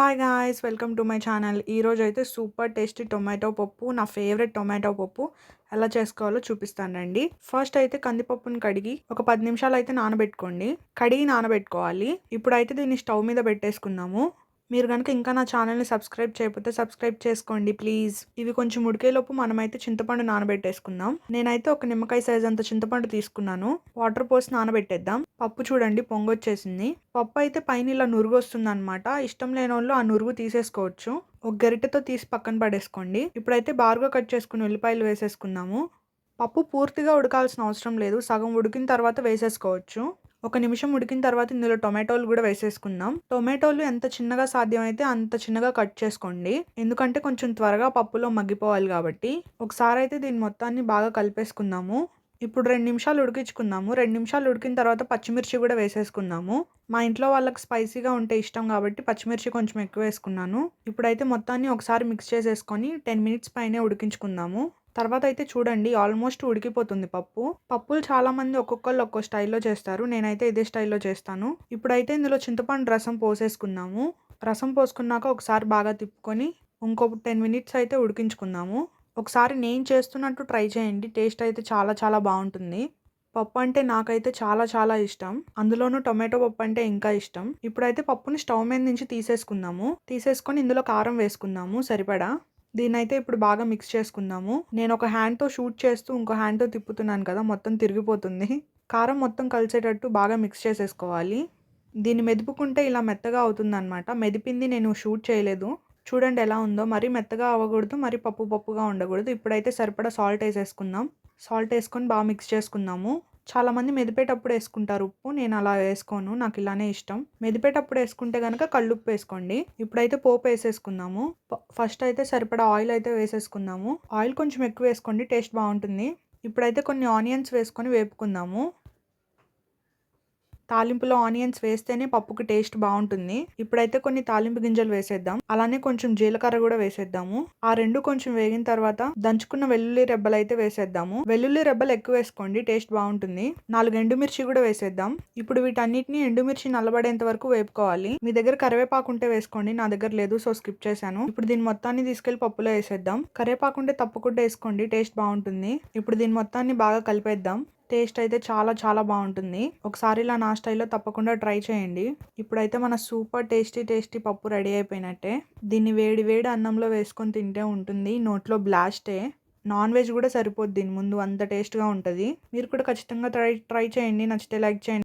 Hi guys welcome to my channel ఈరోజు అయితే super tasty tomato పప్పు నా ఫేవరెట్ టొమాటో పప్పు. ఎలా చేసుకోవాలో చూపిస్తానండి ఫస్ట్ అయితే కందిపప్పుని కడిగి ఒక పది నిమిషాలు అయితే నానబెట్టుకోండి. కడిగి నానబెట్టుకోవాలి. ఇప్పుడైతే దీన్ని స్టవ్ మీద పెట్టేసుకుందాము. మీరు కనుక ఇంకా నా ఛానల్ని సబ్స్క్రైబ్ చేయకపోతే సబ్స్క్రైబ్ చేసుకోండి ప్లీజ్. ఇవి కొంచెం ఉడికేలోపు మనమైతే చింతపండు నానబెట్టేసుకుందాం. నేనైతే ఒక నిమ్మకాయ సైజ్ అంత చింతపండు తీసుకున్నాను. వాటర్ పోసి నానబెట్టేద్దాం. పప్పు చూడండి పొంగొచ్చేసింది. పప్పు అయితే పైన ఇలా నురుగు వస్తుంది అనమాట ఇష్టం లేని వాళ్ళు ఆ నురుగు తీసేసుకోవచ్చు. ఒక గరిటెతో తీసి పక్కన పడేసుకోండి. ఇప్పుడైతే బారుగా కట్ చేసుకుని ఉల్లిపాయలు వేసేసుకుందాము. పప్పు పూర్తిగా ఉడకాల్సిన అవసరం లేదు. సగం ఉడికిన తర్వాత వేసేసుకోవచ్చు. ఒక నిమిషం ఉడికిన తర్వాత ఇందులో టొమాటోలు కూడా వేసేసుకుందాం. టొమాటోలు ఎంత చిన్నగా సాధ్యమైతే అంత చిన్నగా కట్ చేసుకోండి. ఎందుకంటే కొంచెం త్వరగా పప్పులో మగ్గిపోవాలి కాబట్టి. ఒకసారి అయితే దీని మొత్తాన్ని బాగా కలిపేసుకుందాము. ఇప్పుడు రెండు నిమిషాలు ఉడికించుకుందాము. రెండు నిమిషాలు ఉడికిన తర్వాత పచ్చిమిర్చి కూడా వేసేసుకుందాము. మా ఇంట్లో వాళ్ళకి స్పైసీగా ఉంటే ఇష్టం కాబట్టి పచ్చిమిర్చి కొంచెం ఎక్కువ వేసుకున్నాను. ఇప్పుడైతే మొత్తాన్ని ఒకసారి మిక్స్ చేసేసుకొని టెన్ మినిట్స్ పైనే ఉడికించుకుందాము. తర్వాత అయితే చూడండి ఆల్మోస్ట్ ఉడికిపోతుంది పప్పు. పప్పులు చాలామంది ఒక్కొక్కళ్ళు ఒక్కో స్టైల్లో చేస్తారు. నేనైతే ఇదే స్టైల్లో చేస్తాను. ఇప్పుడైతే ఇందులో చింతపండు రసం పోసేసుకుందాము. రసం పోసుకున్నాక ఒకసారి బాగా తిప్పుకొని ఇంకొక టెన్ మినిట్స్ అయితే ఉడికించుకుందాము. ఒకసారి నేను చేస్తున్నట్టు ట్రై చేయండి. టేస్ట్ అయితే చాలా చాలా బాగుంటుంది. పప్పు అంటే నాకైతే చాలా చాలా ఇష్టం. అందులోనూ టొమాటో పప్పు అంటే ఇంకా ఇష్టం. ఇప్పుడైతే పప్పుని స్టవ్ మీద నుంచి తీసేసుకుందాము. తీసేసుకొని ఇందులో కారం వేసుకుందాము. సరిపడా? దీన్నైతే ఇప్పుడు బాగా మిక్స్ చేసుకుందాము. నేను ఒక హ్యాండ్తో షూట్ చేస్తూ ఇంకో హ్యాండ్తో తిప్పుతున్నాను కదా మొత్తం తిరిగిపోతుంది. కారం మొత్తం కలిసేటట్టు బాగా మిక్స్ చేసేసుకోవాలి. దీన్ని మెదుపుకుంటే ఇలా మెత్తగా అవుతుందన్నమాట. మెదిపింది నేను షూట్ చేయలేదు. చూడండి ఎలా ఉందో. మరీ మెత్తగా అవ్వకూడదు మరి పప్పు పప్పుగా ఉండకూడదు. ఇప్పుడైతే సరిపడా సాల్ట్ వేసేసుకుందాం. సాల్ట్ వేసుకొని బాగా మిక్స్ చేసుకుందాము. చాలామంది మెదిపేటప్పుడు వేసుకుంటారు. ఉప్పు నేను అలా వేసుకోను నాకు ఇలానే ఇష్టం. మెదిపేటప్పుడు వేసుకుంటే కనుక కళ్ళుప్పు వేసుకోండి. ఇప్పుడైతే పోపు వేసేసుకుందాము. ఫస్ట్ అయితే సరిపడా ఆయిల్ అయితే వేసేసుకుందాము. ఆయిల్ కొంచెం ఎక్కువ వేసుకోండి టేస్ట్ బాగుంటుంది. ఇప్పుడైతే కొన్ని ఆనియన్స్ వేసుకొని వేపుకుందాము. తాలింపులో ఆనియన్స్ వేస్తేనే పప్పుకి టేస్ట్ బాగుంటుంది. ఇప్పుడైతే కొన్ని తాలింపు గింజలు వేసేద్దాం. అలానే కొంచెం జీలకర్ర కూడా వేసేద్దాము. ఆ రెండు కొంచెం వేగిన తర్వాత దంచుకున్న వెల్లుల్లి రెబ్బలు అయితే వేసేద్దాము. వెల్లుల్లి రెబ్బలు ఎక్కువ వేసుకోండి టేస్ట్ బాగుంటుంది. నాలుగు ఎండుమిర్చి కూడా వేసేద్దాం. ఇప్పుడు వీటన్నిటిని ఎండుమిర్చి నల్లబడేంత వరకు వేపుకోవాలి. మీ దగ్గర కరివేపాకు ఉంటే వేసుకోండి నా దగ్గర లేదు సో స్కిప్ చేశాను. ఇప్పుడు దీని మొత్తాన్ని తీసుకెళ్ళి పప్పులో వేసేద్దాం. కరివేపాకు ఉంటే తప్పకుండా వేసుకోండి టేస్ట్ బాగుంటుంది. ఇప్పుడు దీని మొత్తాన్ని బాగా కలిపేద్దాం. టేస్ట్ అయితే చాలా చాలా బాగుంటుంది. ఒకసారి ఇలా నా స్టైల్లో తప్పకుండా ట్రై చేయండి. ఇప్పుడైతే మన సూపర్ టేస్టీ టేస్టీ పప్పు రెడీ అయిపోయినట్టే. దీన్ని వేడి వేడి అన్నంలో వేసుకొని తింటే ఉంటుంది. నోట్లో బ్లాస్టే. నాన్ వెజ్ కూడా సరిపోద్ది. దీని ముందు అంత టేస్ట్గా ఉంటుంది. మీరు కూడా ఖచ్చితంగా ట్రై ట్రై చేయండి. నచ్చితే లైక్ చేయండి.